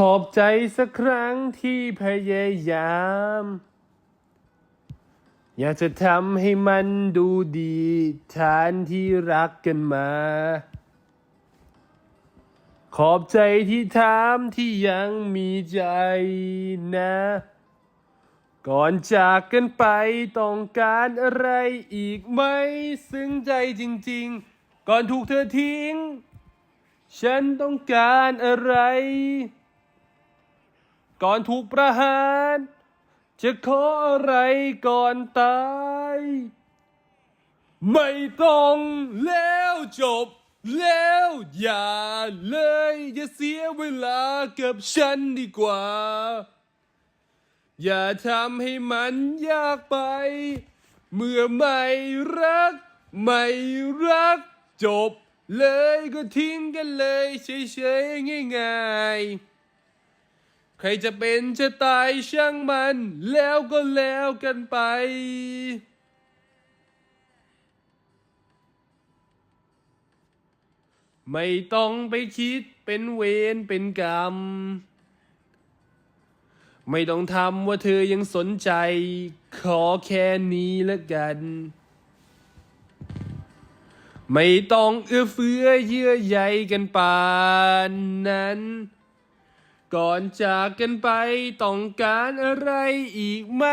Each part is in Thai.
ขอบใจสักครั้งที่พยายาม อยากจะทำให้มันดูดีฐานที่รักกันมา ขอบใจที่ถามที่ยังมีใจนะ ก่อนจากกันไปต้องการอะไรอีกไหม ซึ้งใจจริงๆ ก่อนถูกเธอทิ้ง ฉันต้องการอะไร ก่อนถูกประหาร จะขออะไรก่อนตาย ไม่ต้องแล้วจบ แล้วอย่าเลย อย่าเสียเวลากับฉันดีกว่า อย่าทำให้มันยากไป เมื่อไม่รัก ไม่รักจบเลยก็ทิ้งกันเลยเฉยๆง่ายๆ ใครจะเป็นจะตายช่างมัน แล้วก็แล้วกันไป ไม่ต้องไปคิดเป็นเวรเป็นกรรม ไม่ต้องทำว่าเธอยังสนใจ ขอแค่นี้ละกัน ไม่ต้องเอื้อเฟื้อเยื่อใยกันปานนั้น ก่อนจากกันไปต้องการอะไรอีกไหม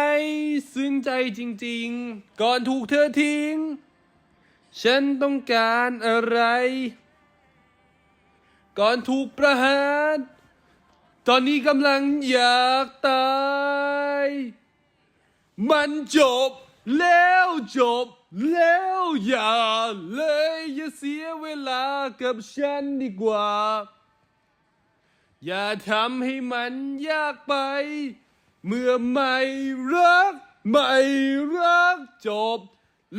ซึ้งใจจริงๆ ก่อนถูกเธอทิ้ง ฉันต้องการอะไร ก่อนถูกประหาร ตอนนี้กำลังอยากตาย มันจบแล้วจบแล้วอย่าเลยอย่าเสียเวลากับฉันดีกว่า อย่าทำให้มันยากไป เมื่อไม่รัก ไม่รักจบ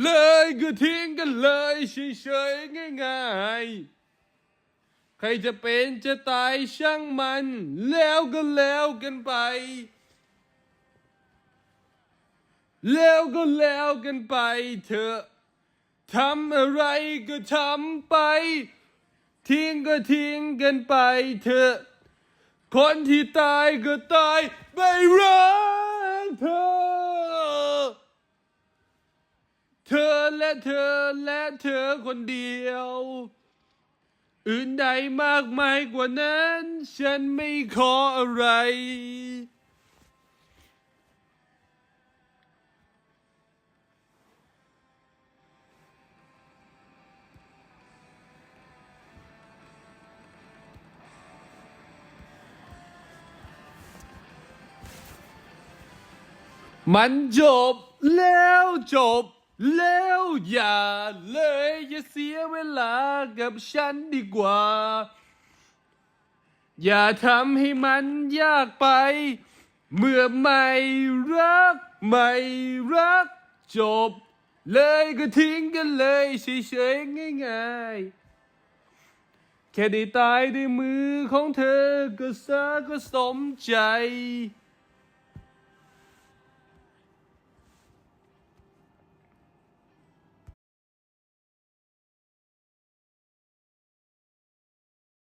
เลยก็ทิ้งกันเลยเฉยๆง่ายๆ ใครจะเป็นจะตายช่างมัน แล้วก็แล้วกันไป แล้วก็แล้วกันไปเถอะทำอะไรก็ทำไป ทิ้งก็ทิ้งกันไปเถอะ คนที่ตายก็ตายไม่รักเธอ เธอและเธอและเธอคนเดียว อื่นใดมากมายกว่านั้น ฉันไม่ขออะไร มันจบแล้วจบ แล้วอย่าเลย อย่าเสียเวลากับฉันดีกว่า อย่าทำให้มันยากไป เมื่อไม่รัก ไม่รัก จบ เลยก็ทิ้งกันเลยเฉยๆง่ายๆ แค่ได้ตายด้วยมือของเธอก็ซะก็สมใจ